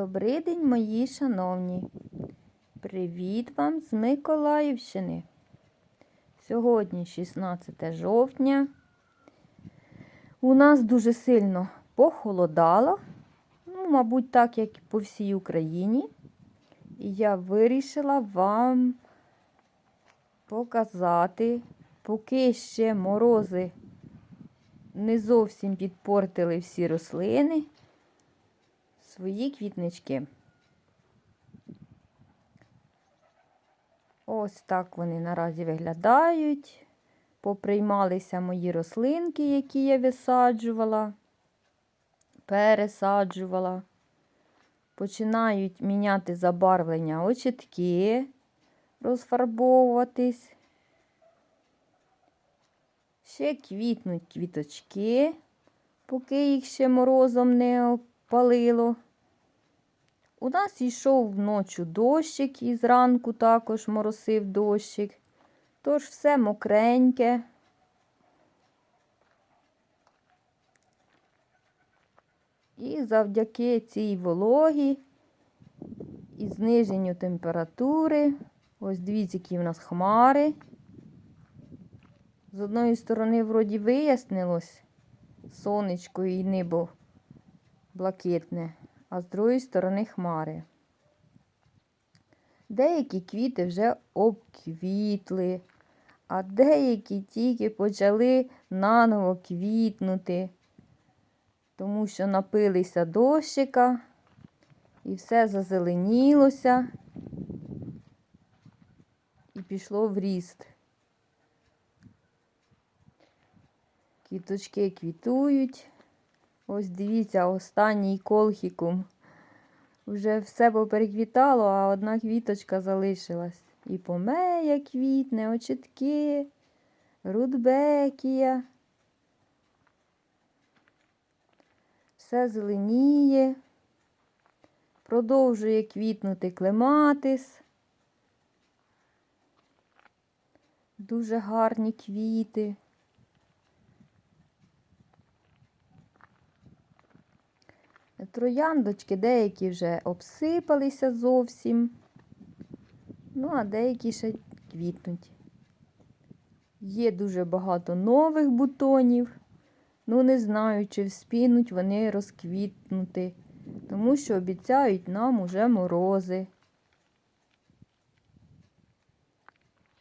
Добрий день, мої шановні. Привіт вам з Миколаївщини. Сьогодні 16 жовтня. У нас дуже сильно похолодало, ну, мабуть, так, як і по всій Україні. І я вирішила вам показати, поки ще морози не зовсім підпортили всі рослини свої квітнички. Ось так вони наразі виглядають. Поприймалися мої рослинки, які я висаджувала, пересаджувала. Починають міняти забарвлення очітки, розфарбовуватись. Ще квітнуть квіточки, поки їх ще морозом не палило. У нас йшов вночі дощик і зранку також моросив дощик. Тож все мокреньке. І завдяки цій вологі і зниженню температури, ось дивіться, які в нас хмари. З одної сторони, вроді, вияснилось сонечко і небо блакитне, а з другої сторони хмари. Деякі квіти вже обквітли, а деякі тільки почали наново квітнути, тому що напилися дощика і все зазеленілося і пішло в ріст. Квіточки квітують. Ось дивіться, останній колхікум. Вже все попереквітало, а одна квіточка залишилась. І помея квітне, очітки, рудбекія. Все зеленіє. Продовжує квітнути клематис. Дуже гарні квіти. Трояндочки деякі вже обсипалися зовсім, ну, а деякі ще квітнуть. Є дуже багато нових бутонів, ну не знаю, чи вспінуть вони розквітнути, тому що обіцяють нам уже морози.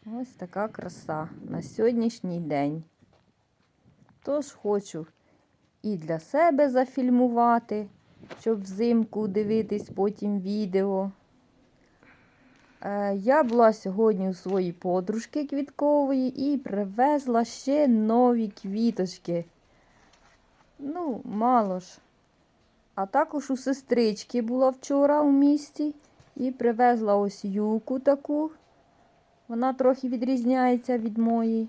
Ось така краса на сьогоднішній день. Тож хочу і для себе зафільмувати щоб взимку дивитись потім відео. Е, я була сьогодні у своїй подружки квіткової і привезла ще нові квіточки. Ну, мало ж. А також у сестрички була вчора у місті і привезла ось юку таку. Вона трохи відрізняється від моєї.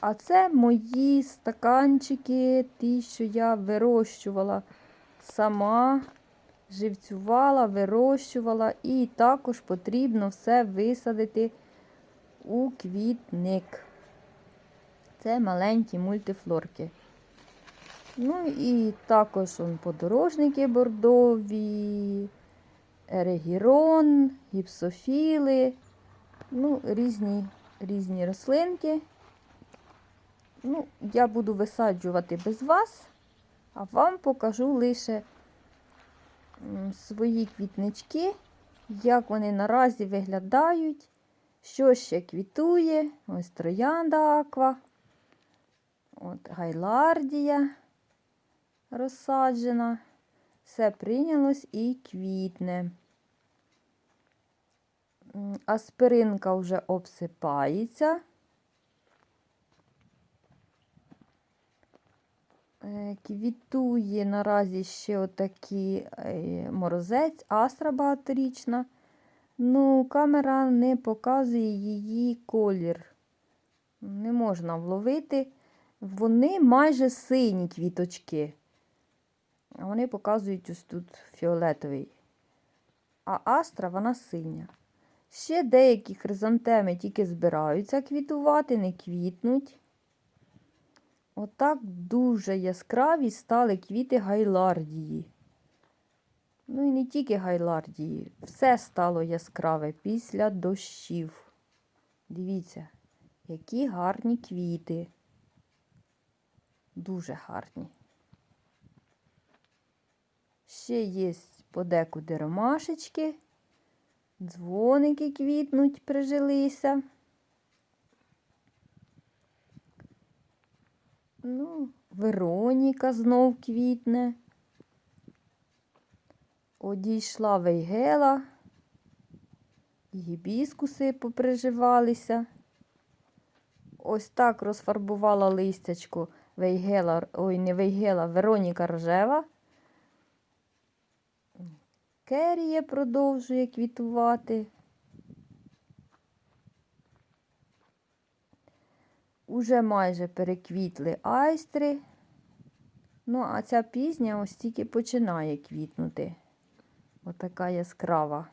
А це мої стаканчики, ті, що я вирощувала сама живцювала, вирощувала, і також потрібно все висадити у квітник. Це маленькі мультифлорки. Ну і також он, подорожники бордові, ерегірон, гіпсофіли, ну, різні різні рослинки. Ну, Я буду висаджувати без вас. А вам покажу лише свої квітнички, як вони наразі виглядають, що ще квітує. Ось троянда аква, от гайлардія розсаджена. Все прийнялось і квітне. Аспиринка вже обсипається. Квітує наразі ще отакий е, морозець, астра багаторічна. Ну, камера не показує її колір. Не можна вловити. Вони майже сині квіточки. А вони показують ось тут фіолетовий. А астра вона синя. Ще деякі хризантеми тільки збираються квітувати, не квітнуть. Отак дуже яскраві стали квіти гайлардії. Ну і не тільки гайлардії, все стало яскраве після дощів. Дивіться, які гарні квіти. Дуже гарні. Ще є подекуди ромашечки, дзвоники квітнуть, прижилися. Ну, Вероніка знов квітне. Одійшла вейгела, гібіскуси поприживалися. Ось так розфарбувала листячко вейгела, ой, не вейгела, Вероніка Рожева. Керія продовжує квітувати. Уже майже переквітли айстри. Ну, а ця пізня ось тільки починає квітнути. Отака яскрава.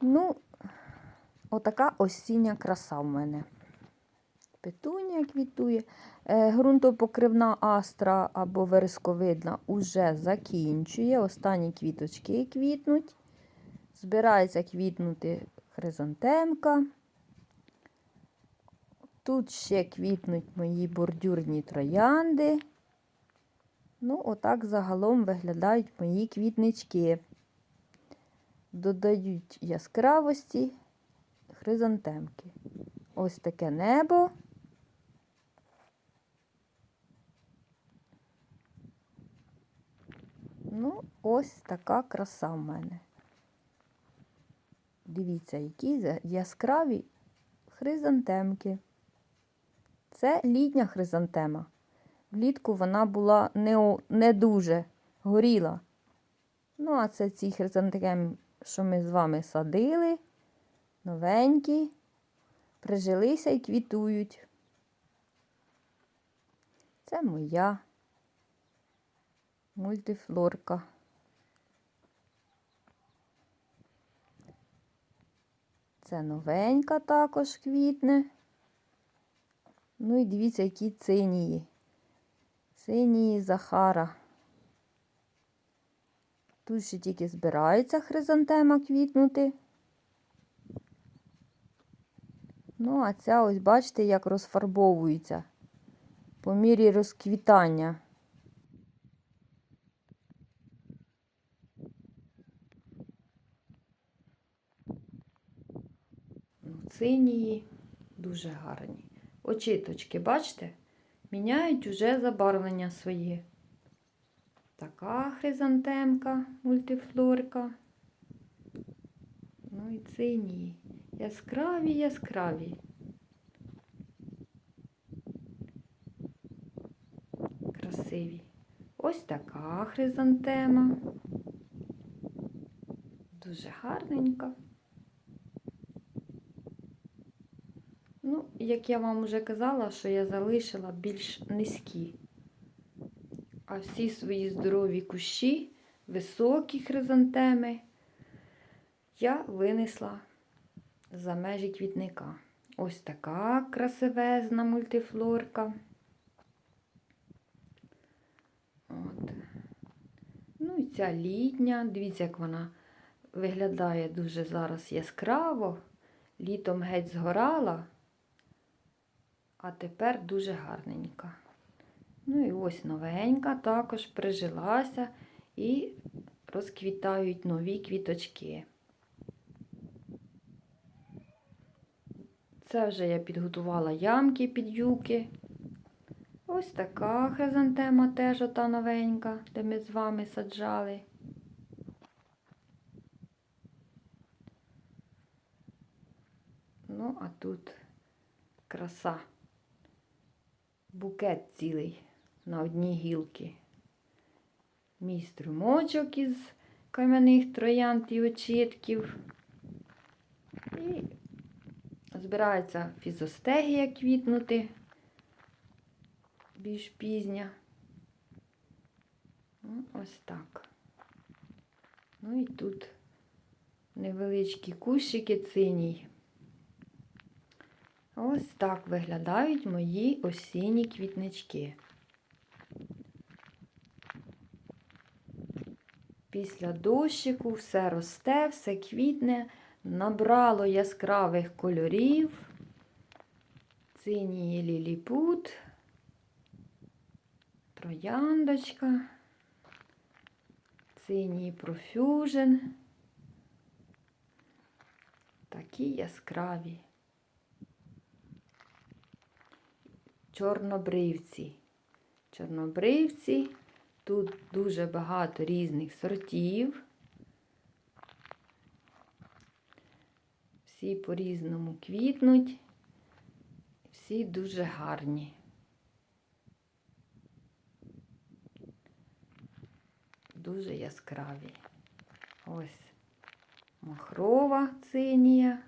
Ну, отака осіння краса в мене. Петунія квітує. Е, Грунтопокривна астра або вересковидна уже закінчує. Останні квіточки квітнуть. Збирається квітнути хризантемка. Тут ще квітнуть мої бордюрні троянди. Ну, отак загалом виглядають мої квітнички. Додають яскравості хризантемки. Ось таке небо. Ну, ось така краса в мене. Дивіться, які яскраві хризантемки. Це літня хризантема. Влітку вона була не, не дуже горіла. Ну, а це ці хризантеми, що ми з вами садили, новенькі, прижилися і квітують. Це моя мультифлорка. Це новенька також квітне. Ну і дивіться, які цинії. Цинії Захара. Тут ще тільки збирається хризантема квітнути. Ну, а ця ось бачите, як розфарбовується по мірі розквітання. Цинії дуже гарні. Очіточки, бачите? Міняють уже забарвлення своє. Така хризантемка, мультифлорка. Ну і цинії. Яскраві, яскраві. Красиві. Ось така хризантема. Дуже гарненька. Ну, як я вам вже казала, що я залишила більш низькі. А всі свої здорові кущі, високі хризантеми, я винесла за межі квітника. Ось така красивезна мультифлорка. От. Ну і ця літня, дивіться, як вона виглядає дуже зараз яскраво. Літом геть згорала, а тепер дуже гарненька. Ну і ось новенька також прижилася і розквітають нові квіточки. Це вже я підготувала ямки під юки. Ось така хризантема теж ота новенька, де ми з вами саджали. Ну, а тут краса. Букет цілий на одній гілки. Мій струмочок із кам'яних троянд і очітків. І збирається фізостегія квітнути більш пізня. Ну, ось так. Ну і тут невеличкі кущики циній. Ось так виглядають мої осінні квітнички. Після дощику все росте, все квітне, набрало яскравих кольорів, синій ліліпут, трояндочка, синій профюжен. Такі яскраві. Чорнобривці. Чорнобривці. Тут дуже багато різних сортів. Всі по-різному квітнуть. Всі дуже гарні. Дуже яскраві. Ось махрова цинія.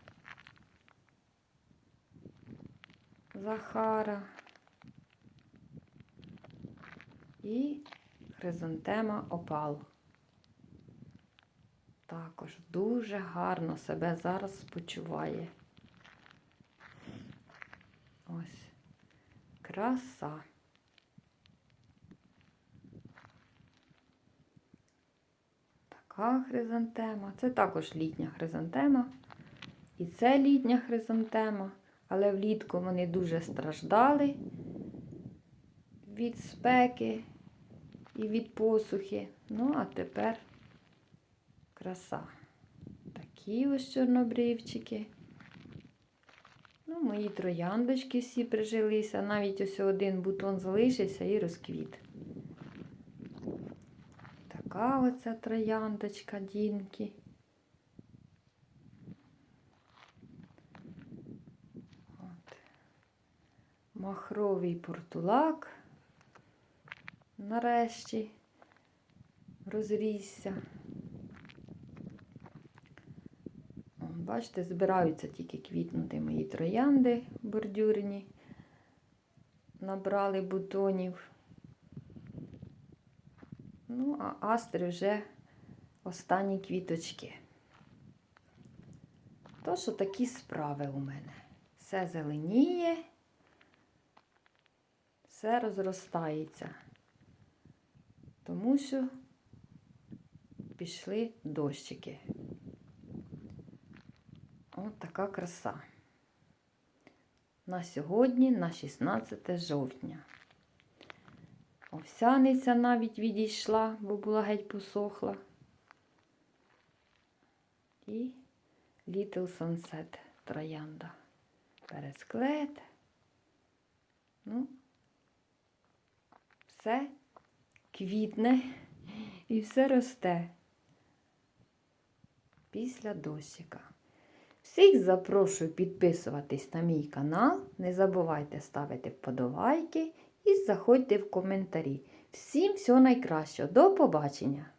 Захара. І хризантема опал. Також дуже гарно себе зараз почуває. Ось краса. Така хризантема. Це також літня хризантема. І це літня хризантема, але влітку вони дуже страждали від спеки і від посухи. Ну, а тепер краса. Такі ось чорнобривчики. Ну, мої трояндочки всі прижилися. Навіть ось один бутон залишився і розквіт. Така оця трояндочка Дінки. От. Махровий портулак нарешті розрісся. Бачите, збираються тільки квітнути мої троянди бордюрні. Набрали бутонів. Ну, а астри вже останні квіточки. То, що такі справи у мене. Все зеленіє, все розростається. Тому що пішли дощики. От така краса. На сьогодні, на 16 жовтня. Овсяниця навіть відійшла, бо була геть посохла. І Little Sunset троянда. Пересклет. Ну, все квітне і все росте після досіка. Всіх запрошую підписуватись на мій канал. Не забувайте ставити вподобайки і заходьте в коментарі. Всім всього найкращого. До побачення!